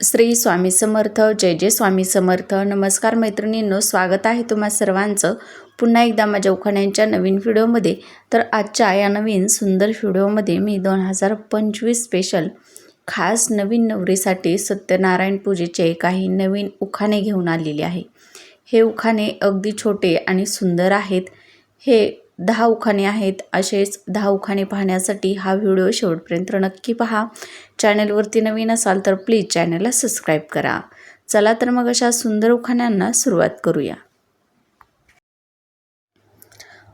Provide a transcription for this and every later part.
श्री स्वामी समर्थ जय जय स्वामी समर्थ. नमस्कार मैत्रिणींनो स्वागत आहे तुम्हा सर्वांचं पुन्हा एकदा माझ्या उखाण्यांच्या नवीन व्हिडिओमध्ये. तर आजच्या या नवीन सुंदर व्हिडिओमध्ये मी दोन हजार पंचवीस स्पेशल खास नवीन नवरीसाठी सत्यनारायण पूजेचे काही नवीन उखाणे घेऊन आलेले आहे. हे उखाणे अगदी छोटे आणि सुंदर आहेत. हे दहा उखाणे आहेत. असेच दहा उखाणे पाहण्यासाठी हा व्हिडिओ शेवटपर्यंत नक्की पहा. चॅनलवरती नवीन असाल तर प्लीज चॅनलला सबस्क्राईब करा. चला तर मग अशा सुंदर उखाण्यांना सुरुवात करूया.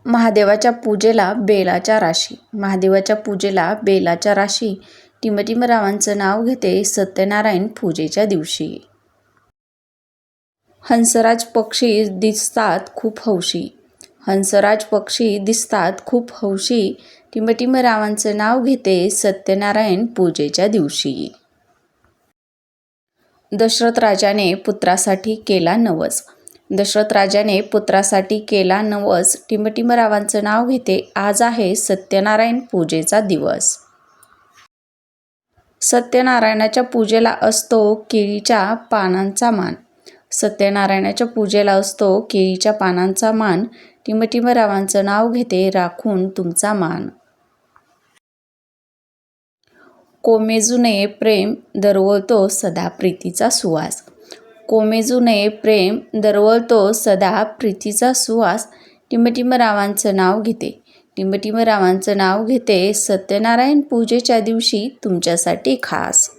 महादेवाच्या पूजेला बेलाच्या राशी. महादेवाच्या पूजेला बेलाच्या राशी. टिमटिमरावांचं नाव घेते सत्यनारायण पूजेच्या दिवशी. हंसराज पक्षी दिसतात खूप हौशी. हंसराज पक्षी दिसतात खूप हौशी. टिमटिमरावांचं नाव घेते सत्यनारायण पूजेच्या दिवशी. दशरथ राजाने पुत्रासाठी केला नवस. दशरथ राजाने पुत्रासाठी केला नवस. टिमटिमरावांचं नाव घेते आज आहे सत्यनारायण पूजेचा दिवस. सत्यनारायणाच्या पूजेला असतो केळीच्या पानांचा मान. सत्यनारायणाच्या पूजेला असतो केळीच्या पानांचा मान. टिमटिमरावांचं नाव घेते राखून तुमचा मान. कोमेजूने प्रेम दरवळतो सदा प्रीतीचा सुवास. कोमेजूने प्रेम दरवळतो सदा प्रीतीचा सुवास. टिमटिमरावांचं नाव घेते. टिमटिमरावांचं नाव घेते सत्यनारायण पूजेच्या दिवशी तुमच्यासाठी खास.